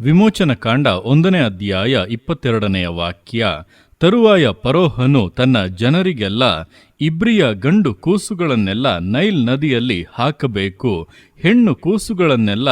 ವಿಮೋಚನ ಕಾಂಡ ಒಂದನೇ ಅಧ್ಯಾಯ ಇಪ್ಪತ್ತೆರಡನೆಯ ವಾಕ್ಯ, ತರುವಾಯ ಪರೋಹನು ತನ್ನ ಜನರಿಗೆಲ್ಲ ಇಬ್ರಿಯ ಗಂಡು ಕೂಸುಗಳನ್ನೆಲ್ಲ ನೈಲ್ ನದಿಯಲ್ಲಿ ಹಾಕಬೇಕು, ಹೆಣ್ಣು ಕೂಸುಗಳನ್ನೆಲ್ಲ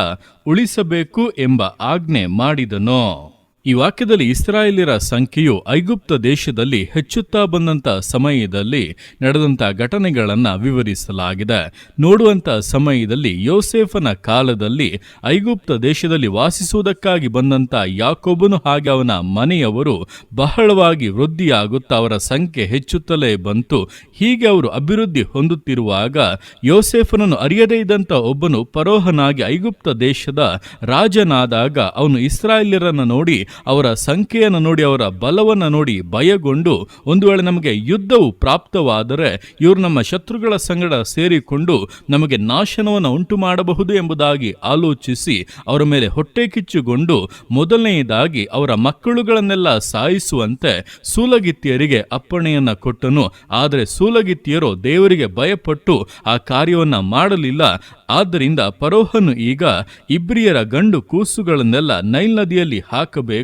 ಉಳಿಸಬೇಕು ಎಂಬ ಆಜ್ಞೆ ಮಾಡಿದನು. ಈ ವಾಕ್ಯದಲ್ಲಿ ಇಸ್ರಾಯೇಲಿರ ಸಂಖ್ಯೆಯು ಐಗುಪ್ತ ದೇಶದಲ್ಲಿ ಹೆಚ್ಚುತ್ತಾ ಬಂದಂತ ಸಮಯದಲ್ಲಿ ನಡೆದಂಥ ಘಟನೆಗಳನ್ನ ವಿವರಿಸಲಾಗಿದೆ. ನೋಡುವಂತ ಸಮಯದಲ್ಲಿ ಯೋಸೇಫನ ಕಾಲದಲ್ಲಿ ಐಗುಪ್ತ ದೇಶದಲ್ಲಿ ವಾಸಿಸುವುದಕ್ಕಾಗಿ ಬಂದಂತ ಯಾಕೋಬನು ಹಾಗೆ ಅವನ ಮನೆಯವರು ಬಹಳವಾಗಿ ವೃದ್ಧಿಯಾಗುತ್ತಾ ಅವರ ಸಂಖ್ಯೆ ಹೆಚ್ಚುತ್ತಲೇ ಬಂತು. ಹೀಗೆ ಅವರು ಅಭಿವೃದ್ಧಿ ಹೊಂದುತ್ತಿರುವಾಗ ಯೋಸೇಫನನ್ನು ಅರಿಯದೇ ಇದ್ದಂತ ಒಬ್ಬನು ಪರೋಹನಾಗಿ ಐಗುಪ್ತ ದೇಶದ ರಾಜನಾದಾಗ ಅವನು ಇಸ್ರಾಯೇಲರನ್ನು ನೋಡಿ ಅವರ ಸಂಖ್ಯೆಯನ್ನು ನೋಡಿ, ಅವರ ಬಲವನ್ನು ನೋಡಿ ಭಯಗೊಂಡು ಒಂದು ವೇಳೆ ನಮಗೆ ಯುದ್ಧವು ಪ್ರಾಪ್ತವಾದರೆ ಇವರು ನಮ್ಮ ಶತ್ರುಗಳ ಸಂಗಡ ಸೇರಿಕೊಂಡು ನಮಗೆ ನಾಶನವನ್ನು ಉಂಟು ಮಾಡಬಹುದು ಎಂಬುದಾಗಿ ಆಲೋಚಿಸಿ ಅವರ ಮೇಲೆ ಹೊಟ್ಟೆ ಕಿಚ್ಚುಗೊಂಡು ಮೊದಲನೆಯದಾಗಿ ಅವರ ಮಕ್ಕಳುಗಳನ್ನೆಲ್ಲ ಸಾಯಿಸುವಂತೆ ಸೂಲಗಿತ್ತಿಯರಿಗೆ ಅಪ್ಪಣೆಯನ್ನ ಕೊಟ್ಟನು. ಆದರೆ ಸೂಲಗಿತ್ತಿಯರು ದೇವರಿಗೆ ಭಯಪಟ್ಟು ಆ ಕಾರ್ಯವನ್ನ ಮಾಡಲಿಲ್ಲ. ಆದ್ದರಿಂದ ಪರೋಹನು ಈಗ ಇಬ್ರಿಯರ ಗಂಡು ಕೂಸುಗಳನ್ನೆಲ್ಲ ನೈಲ್ ನದಿಯಲ್ಲಿ ಹಾಕಬೇಕು.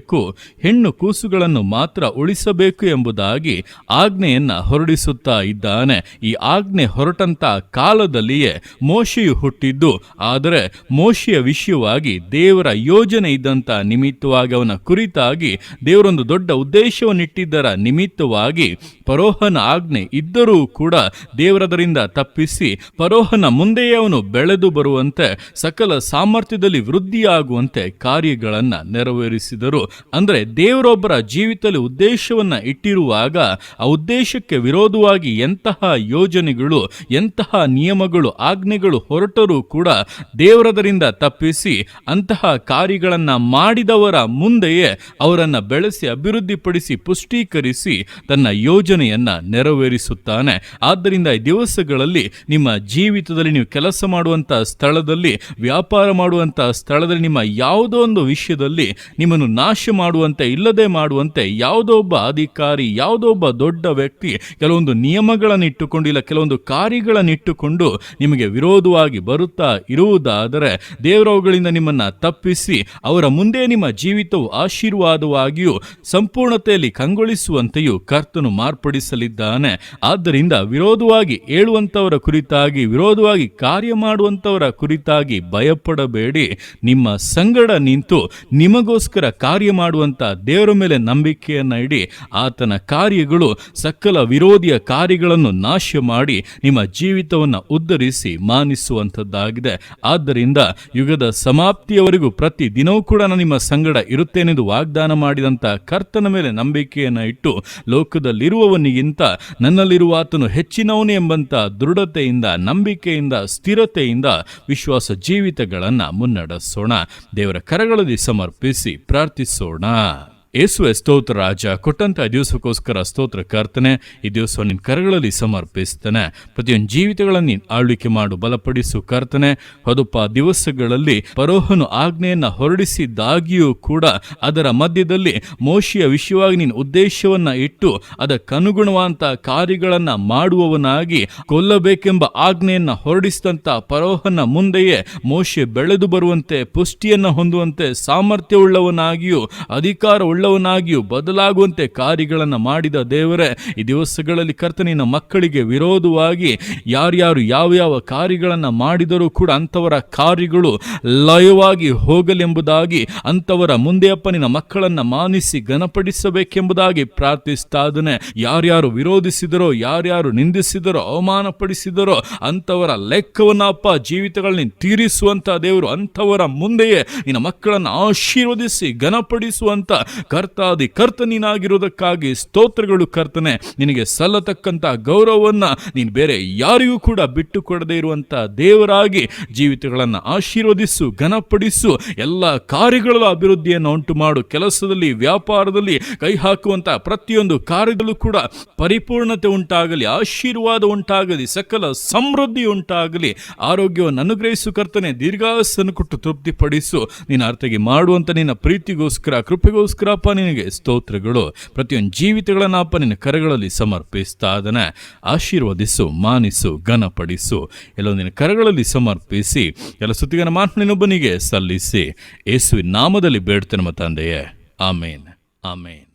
ಹೆಣ್ಣು ಕೂಸುಗಳನ್ನು ಮಾತ್ರ ಉಳಿಸಬೇಕು ಎಂಬುದಾಗಿ ಆಜ್ಞೆಯನ್ನ ಹೊರಡಿಸುತ್ತಾ ಇದ್ದಾನೆ. ಈ ಆಜ್ಞೆ ಹೊರಟಂತ ಕಾಲದಲ್ಲಿಯೇ ಮೋಶಿಯು ಹುಟ್ಟಿದ್ದು, ಆದರೆ ಮೋಶಿಯ ವಿಷಯವಾಗಿ ದೇವರ ಯೋಜನೆ ಇದ್ದಂತ ನಿಮಿತ್ತವಾಗಿ ಅವನ ಕುರಿತಾಗಿ ದೇವರೊಂದು ದೊಡ್ಡ ಉದ್ದೇಶವನ್ನಿಟ್ಟಿದ್ದರ ನಿಮಿತ್ತವಾಗಿ ಪರೋಹನ ಆಜ್ಞೆ ಇದ್ದರೂ ಕೂಡ ದೇವರದರಿಂದ ತಪ್ಪಿಸಿ ಪರೋಹನ ಮುಂದೆಯೇ ಅವನು ಬೆಳೆದು ಬರುವಂತೆ, ಸಕಲ ಸಾಮರ್ಥ್ಯದಲ್ಲಿ ವೃದ್ಧಿಯಾಗುವಂತೆ ಕಾರ್ಯಗಳನ್ನು ನೆರವೇರಿಸಿದರು. ಅಂದ್ರೆ ದೇವರೊಬ್ಬರ ಜೀವಿತದಲ್ಲಿ ಉದ್ದೇಶವನ್ನ ಇಟ್ಟಿರುವಾಗ ಆ ಉದ್ದೇಶಕ್ಕೆ ವಿರೋಧವಾಗಿ ಎಂತಹ ಯೋಜನೆಗಳು, ಎಂತಹ ನಿಯಮಗಳು, ಆಜ್ಞೆಗಳು ಹೊರಟರೂ ಕೂಡ ದೇವರದರಿಂದ ತಪ್ಪಿಸಿ ಅಂತಹ ಕಾರ್ಯಗಳನ್ನ ಮಾಡಿದವರ ಮುಂದೆಯೇ ಅವರನ್ನು ಬೆಳೆಸಿ, ಅಭಿವೃದ್ಧಿಪಡಿಸಿ, ಪುಷ್ಟೀಕರಿಸಿ ತನ್ನ ಯೋಜನೆಯನ್ನ ನೆರವೇರಿಸುತ್ತಾನೆ. ಆದ್ದರಿಂದ ಈ ದಿವಸಗಳಲ್ಲಿ ನಿಮ್ಮ ಜೀವಿತದಲ್ಲಿ ನೀವು ಕೆಲಸ ಮಾಡುವಂಥ ಸ್ಥಳದಲ್ಲಿ, ವ್ಯಾಪಾರ ಮಾಡುವಂತ ಸ್ಥಳದಲ್ಲಿ ನಿಮ್ಮ ಯಾವುದೋ ಒಂದು ವಿಷಯದಲ್ಲಿ ನಿಮ್ಮನ್ನು ನಾಶ ಮಾಡುವಂತೆ, ಇಲ್ಲದೆ ಮಾಡುವಂತೆ ಯಾವುದೋ ಒಬ್ಬ ಅಧಿಕಾರಿ ಯಾವುದೋ ಒಬ್ಬ ದೊಡ್ಡ ವ್ಯಕ್ತಿ ಕೆಲವೊಂದು ನಿಯಮಗಳನ್ನು ಇಟ್ಟುಕೊಂಡು ಇಲ್ಲ, ಕೆಲವೊಂದು ಕಾರ್ಯಗಳನ್ನು ಇಟ್ಟುಕೊಂಡು ನಿಮಗೆ ವಿರೋಧವಾಗಿ ಬರುತ್ತಾ ಇರುವುದಾದರೆ ದೇವರವುಗಳಿಂದ ನಿಮ್ಮನ್ನ ತಪ್ಪಿಸಿ, ಅವರ ಮುಂದೆ ನಿಮ್ಮ ಜೀವಿತವು ಆಶೀರ್ವಾದವಾಗಿಯೂ ಸಂಪೂರ್ಣತೆಯಲ್ಲಿ ಕಂಗೊಳಿಸುವಂತೆಯೂ ಕರ್ತನು ಮಾರ್ಪಡಿಸಲಿದ್ದಾನೆ. ಆದ್ದರಿಂದ ವಿರೋಧವಾಗಿ ಏಳುವಂತವರ ಕುರಿತಾಗಿ, ವಿರೋಧವಾಗಿ ಕಾರ್ಯ ಮಾಡುವಂತವರ ಕುರಿತಾಗಿ ಭಯಪಡಬೇಡಿ. ನಿಮ್ಮ ಸಂಗಡ ನಿಂತು ನಿಮಗೋಸ್ಕರ ಕಾರ್ಯ ಮಾಡುವಂತ ದೇವರ ಮೇಲೆ ನಂಬಿಕೆಯನ್ನ ಇಡಿ, ಆತನ ಕಾರ್ಯಗಳು ಸಕಲ ವಿರೋಧಿಯ ಕಾರ್ಯಗಳನ್ನು ನಾಶ ಮಾಡಿ ನಿಮ್ಮ ಜೀವಿತವನ್ನು ಉದ್ಧರಿಸಿ ಮಾನಿಸುವಂಥದ್ದಾಗಿದೆ. ಆದ್ದರಿಂದ ಯುಗದ ಸಮಾಪ್ತಿಯವರೆಗೂ ಪ್ರತಿ ದಿನವೂ ಕೂಡ ನಿಮ್ಮ ಸಂಗಡ ಇರುತ್ತೇನೆಂದು ವಾಗ್ದಾನ ಮಾಡಿದಂಥ ಕರ್ತನ ಮೇಲೆ ನಂಬಿಕೆಯನ್ನು ಇಟ್ಟು, ಲೋಕದಲ್ಲಿರುವವನಿಗಿಂತ ನನ್ನಲ್ಲಿರುವ ಆತನು ಹೆಚ್ಚಿನವನು ಎಂಬಂತ ದೃಢತೆಯಿಂದ, ನಂಬಿಕೆಯಿಂದ, ಸ್ಥಿರತೆಯಿಂದ ವಿಶ್ವಾಸ ಜೀವಿತಗಳನ್ನು ಮುನ್ನಡೆಸೋಣ. ದೇವರ ಕರಗಳಲ್ಲಿ ಸಮರ್ಪಿಸಿ そな。ಯೇಸುವೆ ಸ್ತೋತ್ರ ರಾಜ, ಕೊಟ್ಟಂತ ದಿವಸಕ್ಕೋಸ್ಕರ ಸ್ತೋತ್ರ ಕರ್ತನೆ, ಈ ದಿವಸ ನಿನ್ನ ಕರಗಳಲ್ಲಿ ಸಮರ್ಪಿಸ್ತಾನೆ. ಪ್ರತಿಯೊಂದು ಜೀವಿತಗಳನ್ನು ನೀನು ಆಳ್ವಿಕೆ ಮಾಡು, ಬಲಪಡಿಸು ಕರ್ತನೆ. ಹೊದಪ್ಪ ದಿವಸಗಳಲ್ಲಿ ಪರೋಹನು ಆಜ್ಞೆಯನ್ನು ಹೊರಡಿಸಿದ್ದಾಗಿಯೂ ಕೂಡ ಅದರ ಮಧ್ಯದಲ್ಲಿ ಮೋಶಿಯ ವಿಷಯವಾಗಿ ನಿನ್ನ ಉದ್ದೇಶವನ್ನ ಇಟ್ಟು ಅದಕ್ಕನುಗುಣವಾದಂಥ ಕಾರ್ಯಗಳನ್ನ ಮಾಡುವವನಾಗಿ ಕೊಲ್ಲಬೇಕೆಂಬ ಆಜ್ಞೆಯನ್ನ ಹೊರಡಿಸಿದಂಥ ಪರೋಹನ ಮುಂದೆಯೇ ಮೋಶೆ ಬೆಳೆದು ಬರುವಂತೆ, ಪುಷ್ಟಿಯನ್ನ ಹೊಂದುವಂತೆ ಸಾಮರ್ಥ್ಯವುಳ್ಳವನಾಗಿಯೂ ಅಧಿಕಾರ ಉಳ್ಳವನಾಗಿಯೂ ಬದಲಾಗುವಂತೆ ಕಾರ್ಯಗಳನ್ನು ಮಾಡಿದ ದೇವರೇ, ಈ ದಿವಸಗಳಲ್ಲಿ ಕರ್ತನಿನ ಮಕ್ಕಳಿಗೆ ವಿರೋಧವಾಗಿ ಯಾರ್ಯಾರು ಯಾವ ಯಾವ ಕಾರ್ಯಗಳನ್ನು ಮಾಡಿದರೂ ಕೂಡ ಅಂಥವರ ಕಾರ್ಯಗಳು ಲಯವಾಗಿ ಹೋಗಲೆಂಬುದಾಗಿ, ಅಂಥವರ ಮುಂದೆ ಅಪ್ಪನಿನ ಮಕ್ಕಳನ್ನು ಮಾನಿಸಿ ಘನಪಡಿಸಬೇಕೆಂಬುದಾಗಿ ಪ್ರಾರ್ಥಿಸ್ತಾ ಇದ್ದಾನೆ. ಯಾರ್ಯಾರು ವಿರೋಧಿಸಿದರೋ, ಯಾರ್ಯಾರು ನಿಂದಿಸಿದರೋ, ಅವಮಾನಪಡಿಸಿದರೋ, ಅಂಥವರ ಲೆಕ್ಕವನ್ನು ಅಪ್ಪ ಜೀವಿತಗಳನ್ನ ತೀರಿಸುವಂತ ದೇವರು ಅಂಥವರ ಮುಂದೆಯೇ ನಿನ್ನ ಮಕ್ಕಳನ್ನು ಆಶೀರ್ವದಿಸಿ ಘನಪಡಿಸುವಂತ ಕರ್ತಾದಿ ಕರ್ತ ನೀನಾಗಿರುವುದಕ್ಕಾಗಿ ಸ್ತೋತ್ರಗಳು ಕರ್ತನೆ, ನಿನಗೆ ಸಲ್ಲತಕ್ಕಂಥ ಗೌರವವನ್ನು ನೀನು ಬೇರೆ ಯಾರಿಗೂ ಕೂಡ ಬಿಟ್ಟು ಕೊಡದೇ ಇರುವಂಥ ದೇವರಾಗಿ ಜೀವಿತಗಳನ್ನು ಆಶೀರ್ವದಿಸು, ಘನಪಡಿಸು, ಎಲ್ಲ ಕಾರ್ಯಗಳ ಅಭಿವೃದ್ಧಿಯನ್ನು ಉಂಟು ಮಾಡು ಕೆಲಸದಲ್ಲಿ, ವ್ಯಾಪಾರದಲ್ಲಿ ಕೈ ಹಾಕುವಂಥ ಪ್ರತಿಯೊಂದು ಕಾರ್ಯದಲ್ಲೂ ಕೂಡ ಪರಿಪೂರ್ಣತೆ ಉಂಟಾಗಲಿ, ಆಶೀರ್ವಾದ ಉಂಟಾಗಲಿ, ಸಕಲ ಸಮೃದ್ಧಿ ಉಂಟಾಗಲಿ. ಆರೋಗ್ಯವನ್ನು ಅನುಗ್ರಹಿಸು ಕರ್ತನೆ, ದೀರ್ಘಾಸನ್ನು ಕೊಟ್ಟು ತೃಪ್ತಿಪಡಿಸು. ನೀನು ಅರ್ಥಗೆ ಮಾಡುವಂಥ ನಿನ್ನ ಪ್ರೀತಿಗೋಸ್ಕರ, ಕೃಪೆಗೋಸ್ಕರ ಅಪ್ಪ ನಿನಗೆ ಸ್ತೋತ್ರಗಳು. ಪ್ರತಿಯೊಂದು ಜೀವಿತಗಳನ್ನು ಅಪ್ಪ ನಿನ್ನ ಕರಗಳಲ್ಲಿ ಸಮರ್ಪಿಸ್ತಾ ಅದನ್ನ ಆಶೀರ್ವದಿಸು, ಮಾನಿಸು, ಘನಪಡಿಸು. ಎಲ್ಲೋ ನಿನ್ನ ಕರಗಳಲ್ಲಿ ಸಮರ್ಪಿಸಿ, ಎಲ್ಲ ಸುತ್ತಿಗನ ಮಾತನಿನೊಬ್ಬನಿಗೆ ಸಲ್ಲಿಸಿ. ಯೇಸುವಿನ ನಾಮದಲ್ಲಿ ಬೇಡ್ತೇನೆ ನಮ್ಮ ತಂದೆಯೇ. ಆಮೇನ್. ಆಮೇನ್.